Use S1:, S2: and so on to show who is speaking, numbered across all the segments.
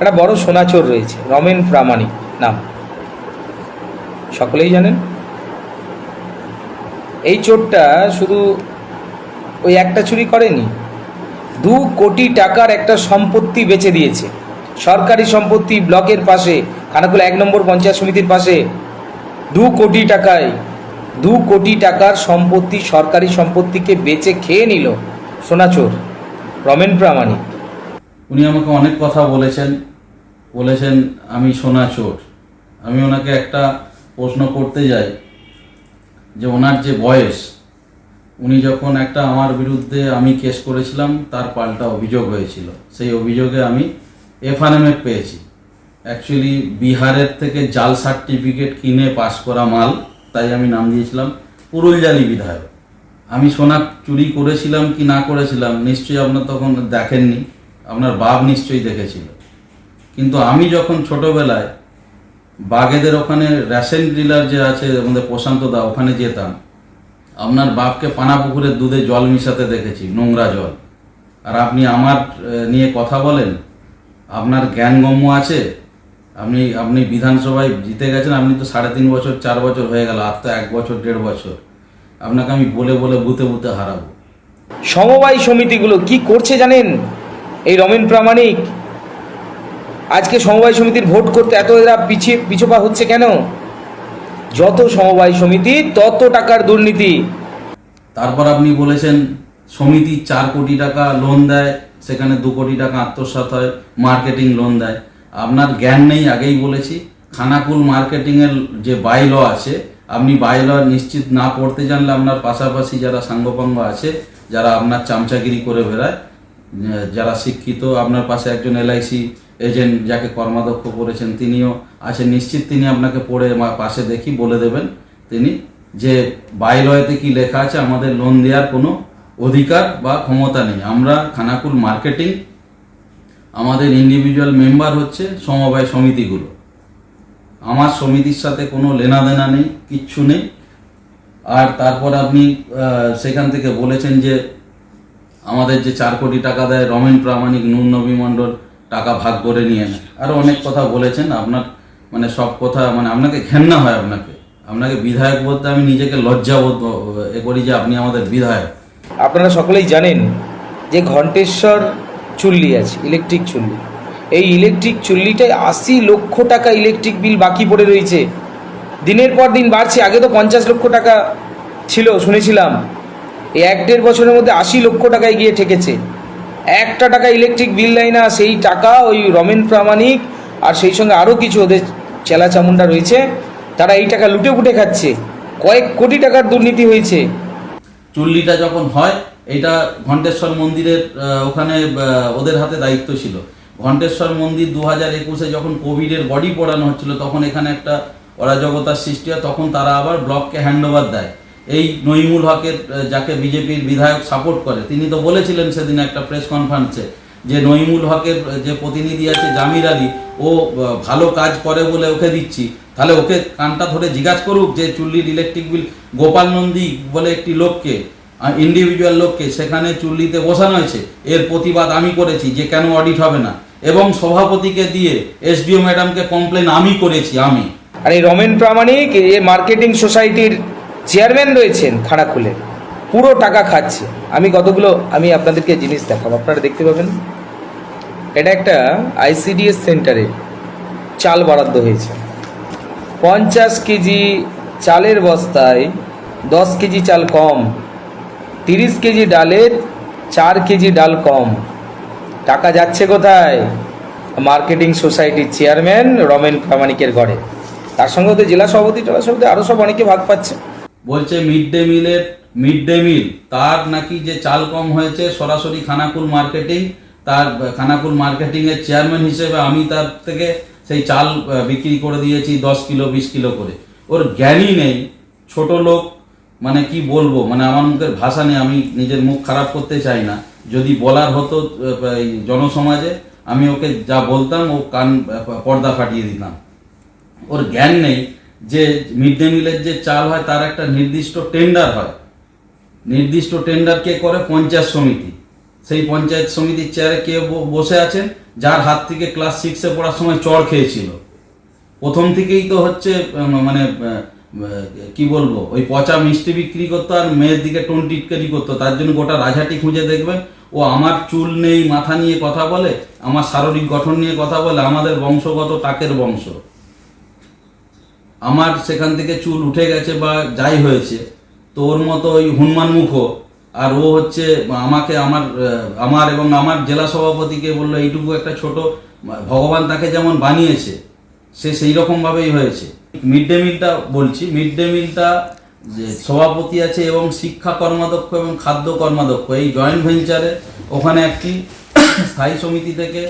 S1: একটা বড় সোনাচোর রয়েছে, রমেন প্রামাণিক নাম। সকলেই জানেন? এই চোরটা শুধু ওই একটা চুরি করেনি, দু কোটি টাকার একটা সম্পত্তি বেচে দিয়েছে। সরকারি সম্পত্তি ব্লকের পাশে, খানাকুলা এক নম্বর পঞ্চায়েত সমিতির পাশে, দু কোটি টাকায়, দু কোটি টাকার সম্পত্তি, সরকারি সম্পত্তিকে বেচে খেয়ে নিল সোনাচোর রমেন প্রামাণিক।
S2: উনি আমাকে অনেক কথা বলেছেন। বলেছেন, আমি সোনা চোর। আমি ওনাকে একটা প্রশ্ন করতে যাই যে ওনার যে বয়স, উনি যখন একটা আমার বিরুদ্ধে আমি কেস করেছিলাম, তার পাল্টা অভিযোগ হয়েছিল। সেই অভিযোগে আমি এফআরএমএফ পেয়েছি। অ্যাকচুয়ালি বিহারের থেকে জাল সার্টিফিকেট কিনে পাস করা মাল, তাই আমি নাম দিয়েছিলাম পুরুলজালি বিধায়ক। আমি সোনা চুরি করেছিলাম কি না করেছিলাম, নিশ্চয়ই আপনার তখন দেখেননি। আপনার বাপ নিশ্চয়ই দেখেছিল। কিন্তু আমি যখন ছোটবেলায় বাগেদের ওখানে রেশন ডিলার যে আছে, আমাদের প্রশান্ত দা, ওখানে যেতাম, আপনার বাপকে পানা পুকুরের দুধে জল মিশাতে দেখেছি, নোংরা জল। আর আপনি আমার নিয়ে কথা বলেন, আপনার জ্ঞানগম্য আছে, আপনি আপনি বিধানসভায় জিতে গেছেন, আপনি তো সাড়ে তিন বছর, চার বছর হয়ে গেল, আর তো এক বছর, দেড় বছর। আপনাকে আমি বলে বলে, বুতে বুতে হারাবো।
S1: সমবায় সমিতিগুলো কি করছে জানেন? এই রমেন প্রামাণিক আজকে সমবায় সমিতির ভোট করতে এত এরা পিছিয়ে পিছোপা হচ্ছে কেন? যত সমবায় সমিতি, তত টাকার দুর্নীতি।
S2: তারপর আপনি বলেছেন সমিতি চার কোটি টাকা লোন দেয়, সেখানে দু কোটি টাকা আত্মসাৎ হয় মার্কেটিং লোন দেয়। আপনার জ্ঞান নেই, আগেই বলেছি। খানাকুল মার্কেটিংয়ের যে বাইল আছে, আপনি বাইল নিশ্চিত না পড়তে জানলে আপনার পাশাপাশি যারা সাঙ্গপাঙ্গ আছে, যারা আপনার চামচাগিরি করে বেড়ায় যারা শিক্ষিত, আপনার পাশে একজন এলআইসি এজেন্ট যাকে কর্মাধ্যক্ষ করেছেন তিনিও আছেন নিশ্চিত তিনি আপনাকে পড়ে পাশে দেখি বলে দেবেন তিনি যে বাইলয়েতে কি লেখা আছে, আমাদের লোন দেওয়ার কোনো অধিকার বা ক্ষমতা নেই। আমরা খানাকুল মার্কেটিং আমাদের ইন্ডিভিজুয়াল মেম্বার হচ্ছে সমবায় সমিতিগুলো। আমার সমিতির সাথে কোনো লেনাদেনা নেই, কিচ্ছু নেই। আর তারপর আপনি সেখান থেকে বলেছেন যে আমাদের যে চার কোটি টাকা দেয় রমেন প্রামাণিক নুন নবী মণ্ডল টাকা ভাগ করে নিয়ে নেয়। আরও অনেক কথা বলেছেন, আপনার মানে সব কথা মানে আপনাকে ঘেন্না হয় আপনাকে। আপনাকে বিধায়ক বলতে আমি নিজেকে লজ্জাবোধ এ করি যে আপনি আমাদের বিধায়ক।
S1: আপনারা সকলেই জানেন যে ঘণ্টেশ্বর চুল্লি আছে, ইলেকট্রিক চুল্লি। এই ইলেকট্রিক চুল্লিটায় আশি লক্ষ টাকা ইলেকট্রিক বিল বাকি পড়ে রয়েছে। দিনের পর দিন বাড়ছে, আগে তো পঞ্চাশ লক্ষ টাকা ছিল, শুনেছিলাম। এই এক দেড় বছরের মধ্যে আশি লক্ষ টাকায় গিয়ে ঠেকেছে। একটা টাকা ইলেকট্রিক বিল দেয় না, সেই টাকা ওই রমেন প্রামাণিক আর সেই সঙ্গে আরও কিছু ওদের চেলা চামুন্ডা রয়েছে, তারা এই টাকা লুটে ফুটে খাচ্ছে। কয়েক কোটি টাকার দুর্নীতি হয়েছে।
S2: চুল্লিটা যখন হয় এটা ঘণ্টেশ্বর মন্দিরের ওখানে ওদের হাতে দায়িত্ব ছিল। ঘণ্টেশ্বর মন্দির দু হাজার একুশে যখন কোভিডের বডি পড়ানো হচ্ছিল, তখন এখানে একটা অরাজকতার সৃষ্টি হয়, তখন তারা আবার ব্লককে হ্যান্ডওভার দেয়। এই নইমুল হকের যাকে বিজেপির বিধায়ক সাপোর্ট করে, তিনি তো বলেছিলেন সেদিন একটা প্রেস কনফারেন্সে যে নইমুল হকের যে প্রতিনিধি আছে জামির আলী, ও ভালো কাজ করে বলে ওকে দিচ্ছি। তাহলে ওকে কানটা ধরে জিজ্ঞাসা করুক যে চুল্লির ইলেকট্রিক বিল গোপাল নন্দী বলে একটি লোককে ইন্ডিভিজুয়াল লোককে সেখানে চুল্লিতে বসানো হয়েছে। এর প্রতিবাদ আমি করেছি যে কেন অডিট হবে না। এবং সভাপতিকে দিয়ে এসডিও ম্যাডামকে কমপ্লেন আমি করেছি, আমি।
S1: আর এই রমেন প্রামাণিক, এ মার্কেটিং সোসাইটির চেয়ারম্যান রয়েছেন খানাকুলে পুরো টাকা খাচ্ছে। আমি কতগুলো, আমি আপনাদেরকে জিনিস দেখাবো। আপনারা দেখতে পাবেন, এটা একটা আইসিডিএস সেন্টারে চাল বরাদ্দ হয়েছে। পঞ্চাশ কেজি চালের বস্তায় দশ কেজি চাল কম, তিরিশ কেজি ডালের চার কেজি ডাল কম। টাকা যাচ্ছে কোথায়? মার্কেটিং সোসাইটির চেয়ারম্যান রমেন প্রামাণিকের ঘরে। তার সঙ্গে ওদের জেলা সভাপতি টেলা সভাপতি আরও সব অনেকে ভাগ পাচ্ছে।
S2: বলছে মিড ডে মিলের মিড ডে মিল তার নাকি যে চাল কম হয়েছে, সরাসরি খানাকুল মার্কেটিং তার খানাকুল মার্কেটিং এর চেয়ারম্যান হিসেবে আমি তার থেকে সেই চাল বিক্রি করে দিয়েছি দশ কিলো, বিশ কিলো করে। ওর জ্ঞানই নেই, ছোট লোক মানে কি বলব মানে আমার মুখের ভাষা নেই, আমি নিজের মুখ খারাপ করতে চাই না। যদি বলার হতো জনসমাজে, আমি ওকে যা বলতাম, ও কান পর্দা ফাটিয়ে দিতাম। ওর জ্ঞান নেই যে মিড ডে মিলের যে চাল হয়, তার একটা নির্দিষ্ট টেন্ডার হয়। নির্দিষ্ট টেন্ডার কে করে পঞ্চায়েত সমিতি। সেই পঞ্চায়েত সমিতির চেয়ারে কে বসে আছেন, যার হাত থেকে ক্লাস সিক্সে পড়ার সময় চড় খেয়েছিল। প্রথম থেকেই তো হচ্ছে মানে কি বলব, ওই পচা মিষ্টি বিক্রি করতো আর মেয়ের দিকে টোন টিটকারি করতো। তার জন্য গোটা রাজাটি খুঁজে দেখবেন, ও আমার চুল নেই, মাথা নিয়ে কথা বলে, আমার শারীরিক গঠন নিয়ে কথা বলে, আমাদের বংশগত টাকের বংশ। আমার সেখান থেকে চুল উঠে গেছে বা যাই হয়েছে, তো ওর মতো ওই হনুমান মুখ আর ও হচ্ছে আমাকে আমার আমার এবং আমার জেলা সভাপতিকে বলল, এইটুকু একটা ছোট, ভগবান তাকে যেমন বানিয়েছে, সে সেই রকমভাবেই হয়েছে। মিড ডে মিলটা বলছি, মিড ডে মিলটা যে সভাপতি আছে এবং শিক্ষা কর্মাধ্যক্ষ এবং খাদ্য কর্মাধ্যক্ষ, এই জয়েন্ট ভেঞ্চারে ওখানে একটি স্থায়ী সমিতি থেকে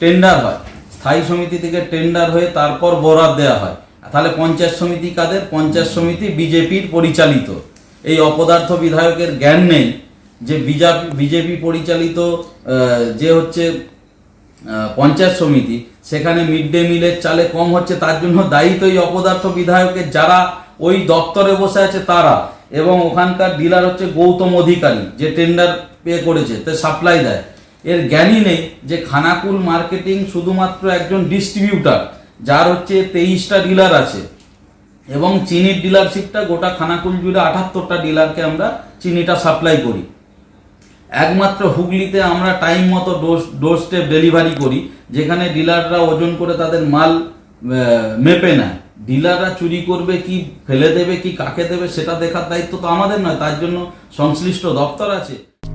S2: টেন্ডার হয়। স্থায়ী সমিতি থেকে টেন্ডার হয়ে তারপর বরাদ দেওয়া হয়। তাহলে পঞ্চায়েত সমিতি কাদের? পঞ্চায়েত সমিতি বিজেপির পরিচালিত। এই অপদার্থ বিধায়কের জ্ঞান নেই যে বিজেপি বিজেপি পরিচালিত যে হচ্ছে পঞ্চায়েত সমিতি, সেখানে মিড ডে মিলের চালে কম হচ্ছে, তার জন্য দায়ী তো এই অপদার্থ বিধায়কের যারা ওই দপ্তরে বসে আছে তারা। এবং ওখানকার ডিলার হচ্ছে গৌতম অধিকারী, যে টেন্ডার পে করেছে, তে সাপ্লাই দেয়। এর জ্ঞানই নেই যে খানাকুল মার্কেটিং শুধুমাত্র একজন ডিস্ট্রিবিউটার যার হচ্ছে তেইশটা ডিলার আছে। এবং চিনির ডিলারশিপটা গোটা খানাকুল জুড়ে আটাত্তরটা ডিলারকে আমরা চিনিটা সাপ্লাই করি। একমাত্র হুগলিতে আমরা টাইম মতো ডোজ ডোর স্টেপ ডেলিভারি করি, যেখানে ডিলাররা ওজন করে তাদের মাল মেপে নেয়। ডিলাররা চুরি করবে কি, ফেলে দেবে কি, কাকে দেবে, সেটা দেখার দায়িত্ব তো আমাদের নয়, তার জন্য সংশ্লিষ্ট দপ্তর আছে।